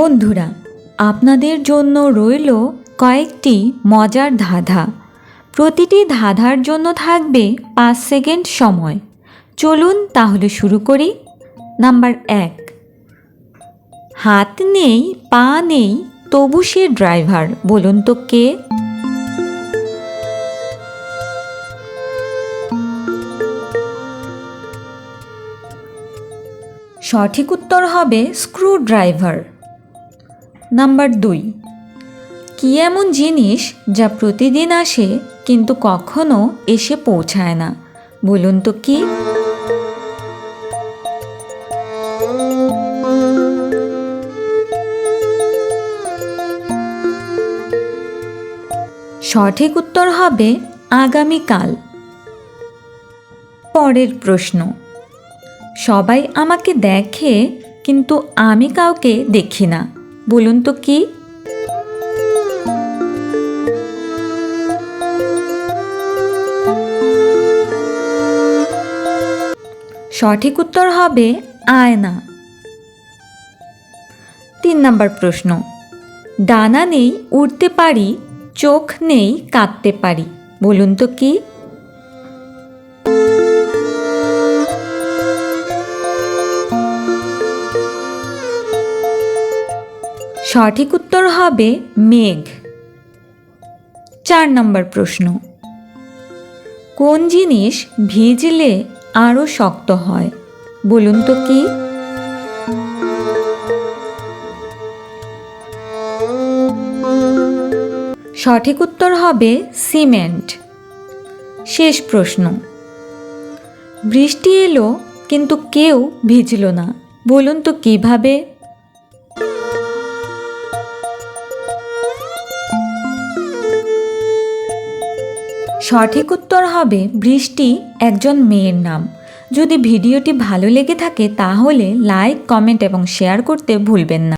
বন্ধুরা, আপনাদের জন্য রইল কয়েকটি মজার ধাঁধা। প্রতিটি ধাঁধার জন্য থাকবে পাঁচ সেকেন্ড সময়। চলুন তাহলে শুরু করি। নাম্বার এক। হাত নেই, পা নেই, তবু সে ড্রাইভার। বলুন তো কে? সঠিক উত্তর হবে স্ক্রু ড্রাইভার নাম্বার দুই। কি এমন জিনিস যা প্রতিদিন আসে কিন্তু কখনো এসে পৌঁছায় না? বলুন তো কি? সঠিক উত্তর হবে আগামীকাল। পরের প্রশ্ন। সবাই আমাকে দেখে কিন্তু আমি কাউকে দেখি না। বলুন তো কি? সঠিক উত্তর হবে আয়না। তিন নম্বর প্রশ্ন। ডানা নেই, উড়তে পারি, চোখ নেই, কাঁদতে পারি। বলুন তো কি? সঠিক উত্তর হবে মেঘ। চার নম্বর প্রশ্ন। কোন জিনিস ভিজলে আরও শক্ত হয়? বলুন তো কি? সঠিক উত্তর হবে সিমেন্ট। শেষ প্রশ্ন। বৃষ্টি এলো, কিন্তু কেউ ভিজল না। বলুন তো কীভাবে? সঠিক উত্তর হবে বৃষ্টি একজন মেয়ের নাম। যদি ভিডিওটি ভালো লেগে থাকে তাহলে লাইক, কমেন্ট এবং শেয়ার করতে ভুলবেন না।